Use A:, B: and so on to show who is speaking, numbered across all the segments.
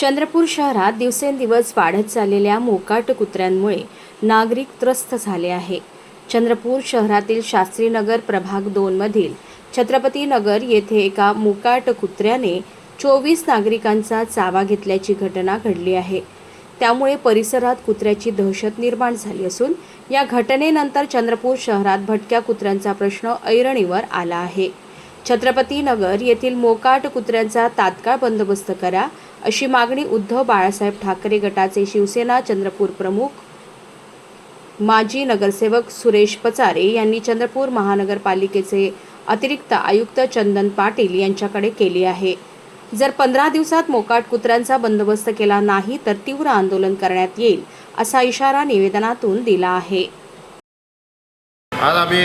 A: चंद्रपूर शहरात दिवसेंदिवस वाढत चाललेल्या मोकाट कुत्र्यांमुळे नागरिक त्रस्त झाले आहे. चंद्रपूर शहरातील शास्त्रीनगर प्रभाग दोनमधील छत्रपती नगर येथे एका मोकाट कुत्र्याने चोवीस नागरिकांचा चावा घेतल्याची घटना घडली आहे. त्यामुळे परिसरात कुत्र्याची दहशत निर्माण झाली असून या घटनेनंतर चंद्रपूर शहरात भटक्या कुत्र्यांचा प्रश्न ऐरणीवर आला आहे. छत्रपती नगर येथील मोकाट कुत्र्यांचा तात्काळ बंदोबस्त करा अशी मागणी उद्धव बाळासाहेब ठाकरे गटाचे शिवसेना चंद्रपूर प्रमुख माजी नगरसेवक सुरेश पचारे यांनी चंद्रपूर महानगरपालिकेचे अतिरिक्त आयुक्त चंदन पाटील यांच्याकडे केली आहे. जर पंधरा दिवसात मोकाट कुत्र्यांचा बंदोबस्त केला नाही तर तीव्र आंदोलन करण्यात येईल असा इशारा निवेदनातून दिला आहे.
B: आज आम्ही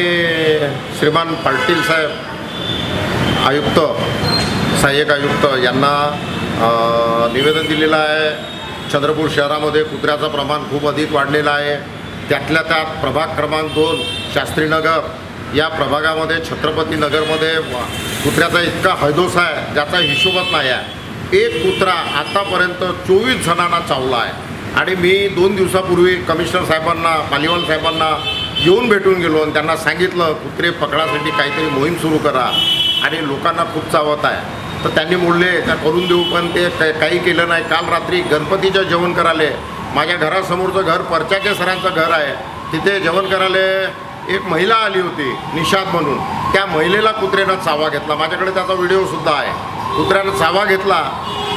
B: श्रीमान पाटील साहेब आयुक्त सहाय्यक आयुक्त यांना निवेदन दिलेलं आहे. चंद्रपूर शहरामध्ये कुत्र्याचं प्रमाण खूप अधिक वाढलेलं आहे. त्यातल्या त्यात प्रभाग क्रमांक दोन शास्त्रीनगर या प्रभागामध्ये छत्रपती नगरमध्ये कुत्र्याचा इतका हैदोस आहे ज्याचा हिशोबच नाही आहे. एक कुत्रा आतापर्यंत चोवीस जणांना चावला आहे. आणि मी दोन दिवसापूर्वी कमिशनर साहेबांना पालिवाल साहेबांना येऊन भेटून गेलो आणि त्यांना सांगितलं कुत्रे पकडासाठी काहीतरी मोहीम सुरू करा. आणि लोकांना खूप चावत आहे. तर त्यांनी बोलले त्या करून देऊ पण ते काही केलं नाही. काल रात्री गणपतीचं जेवण करायले. माझ्या घरासमोरचं घर परचाचे सरांचं घर आहे. तिथे जेवण करायला एक महिला आली होती निषाद म्हणून. त्या महिलेला कुत्र्यानं चावा घेतला. माझ्याकडे त्याचा व्हिडिओसुद्धा आहे. कुत्र्यानं चावा घेतला.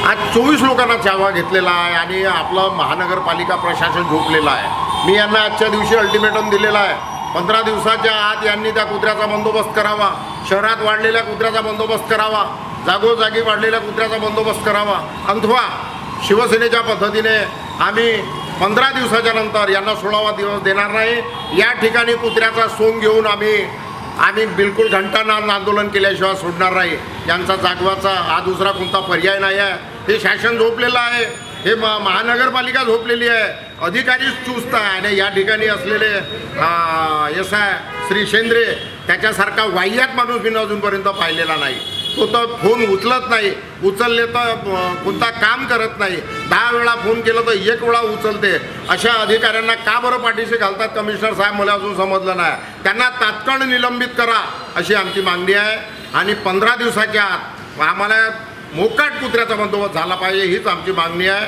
B: आज चोवीस लोकांना चावा घेतलेला आहे आणि आपलं महानगरपालिका प्रशासन झोपलेलं आहे. मी यांना आजच्या दिवशी अल्टिमेटम दिलेला आहे. पंधरा दिवसाच्या आत यांनी त्या कुत्र्याचा बंदोबस्त करावा. शहरात वाढलेल्या कुत्र्याचा बंदोबस्त करावा. जागोजागी वाढलेल्या कुत्र्याचा बंदोबस्त करावा. अथवा शिवसेनेच्या पद्धतीने आम्ही पंधरा दिवसाच्या नंतर यांना सोळावा दिवस देणार नाही. या ठिकाणी कुत्र्याचा सोंग घेऊन आम्ही आम्ही बिलकुल घंटानाद आंदोलन केल्याशिवाय सोडणार नाही. यांचा जागवाचा हा दुसरा कोणता पर्याय नाही आहे. हे शासन झोपलेलं आहे. हे म महानगरपालिका झोपलेली आहे. अधिकारीच चुस्त आहे आणि या ठिकाणी असलेले एस आय श्री शेंद्रे त्याच्यासारखा वाह्यात माणूस मी अजूनपर्यंत पाहिलेला नाही. तो तर फोन उचलत नाही. उचलले तर कोणता काम करत नाही. दहा वेळा फोन केला तर एक वेळा उचलते. अशा अधिकाऱ्यांना का बरं पाठीशी घालतात? कमिशनर साहेब मला अजून समजलं नाही. त्यांना तात्काळ निलंबित करा अशी आमची मागणी आहे. आणि पंधरा दिवसाच्या आत आम्हाला मोकाट कुत्र्याचा बंदोबस्त झाला पाहिजे हीच आमची मागणी आहे.